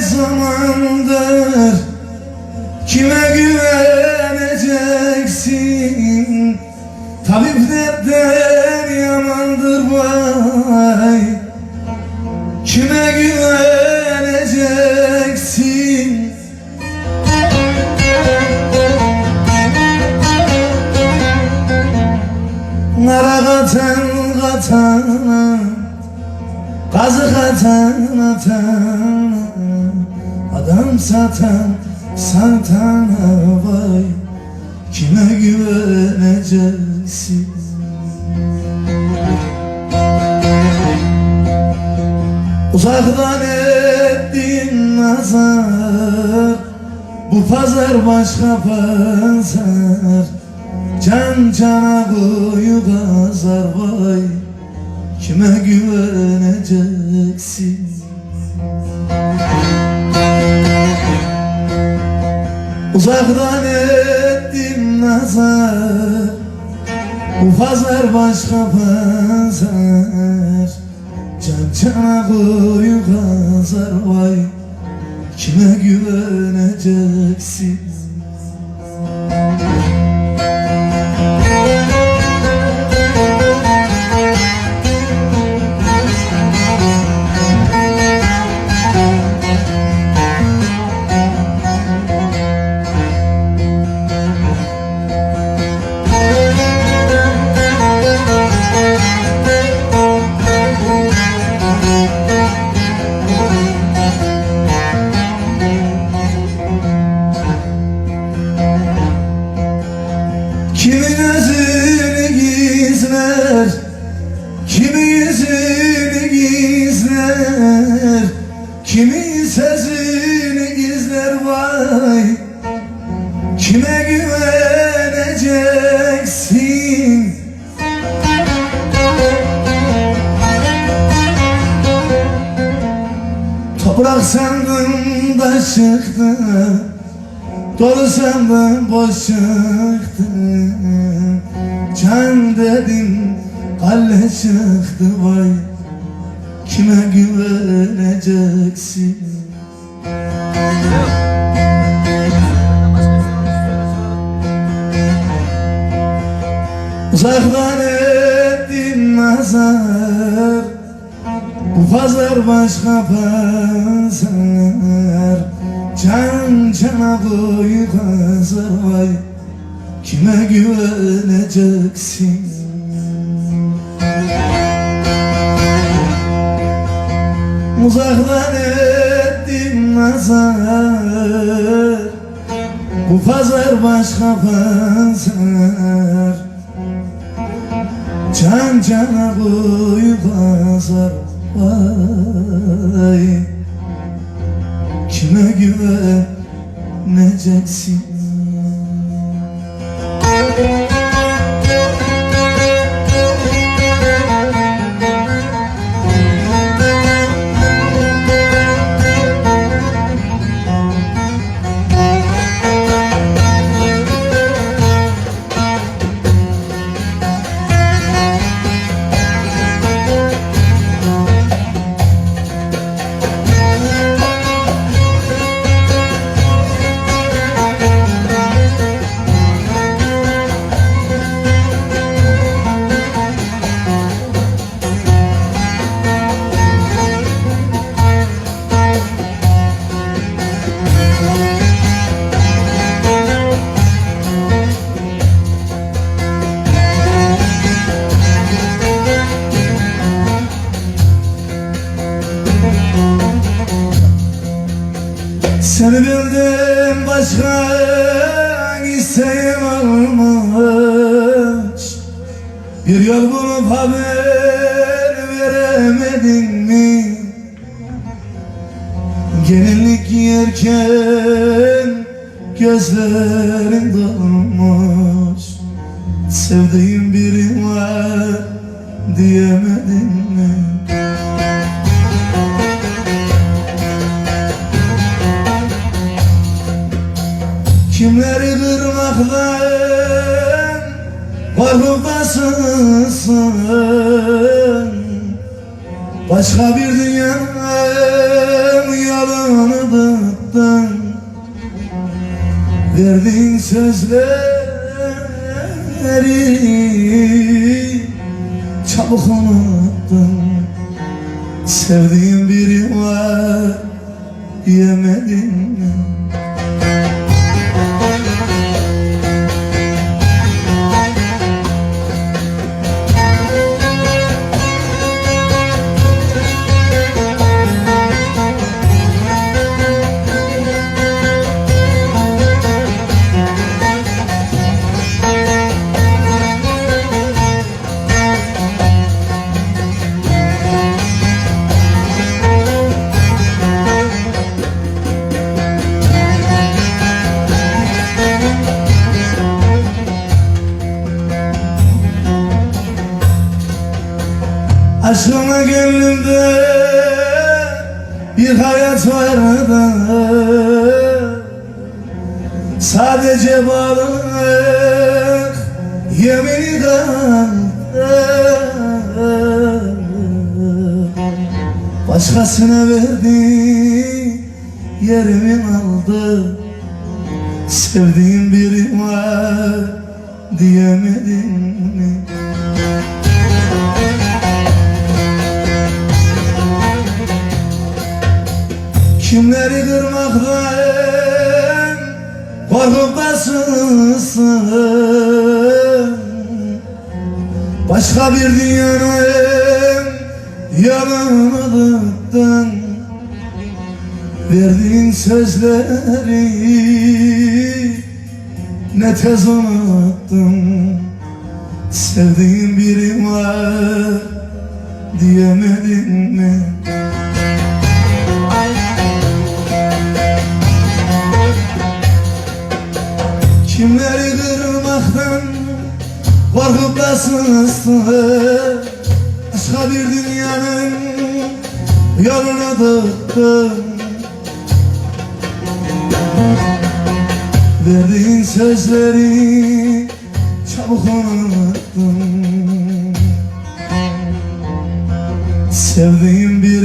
zamandır? Kime güveneceksin? Tabip dertten yamandır vay. Kime güveneceksin? Nara katan katan Kazı katan atan Adam satan satana vay Kime güveneceksin? Uzaktan ettiğin nazar Bu pazar başka pazar. Can cana koyu gazar vay Kime güveneceksin Uzaktan ettim nazar. Bu pazar başka pazar. Can cana koyu gazar vay. Kime güveneceksin Özünü gizler Kimi yüzünü gizler Kimi sözünü gizler vay. Kime güveneceksin? Toprak sandım da çıktı Dolu sandım boş çıktı Can dedim kalle çıktı vay. Kime güveneceksin? Uzaktan ettim nazar. Bu pazar başka pazar. Can cana koyu kazar vay Kime güveneceksin? Uzaktan ettim nazar. Bu pazar başka pazar. Can cana koyu pazar vay. Kime güveneceksin Seni bildim başka isteğim olmuş Bir yol bulup haber veremedin mi? Gelinlik giyerken gözlerin dolmuş Sevdiğim biri var diyemedin Kimleri kırmaktan korkup basılsın Başka bir dünyanın yolunu tuttun Verdiğin sözleri Çabuk unuttun. Sevdiğim biri var Yemedin mi? Aşkına gönlümde bir hayat vardı Sadece bağlılık kaldı. Başkasına verdi yerimi aldı. Sevdiğim biri var diyemedim mi? Kimleri kırmaktan korkup da sığsın Başka bir dünyanın tuttun Verdiğin sözleri ne tez unuttun? Sevdiğin biri var diyemedin mi? Kimleri kırmaktan korkup da sığsın Başka bir dünyanın yolunu tuttun Verdiğin sözleri çabuk unuttun Sevdiğim bir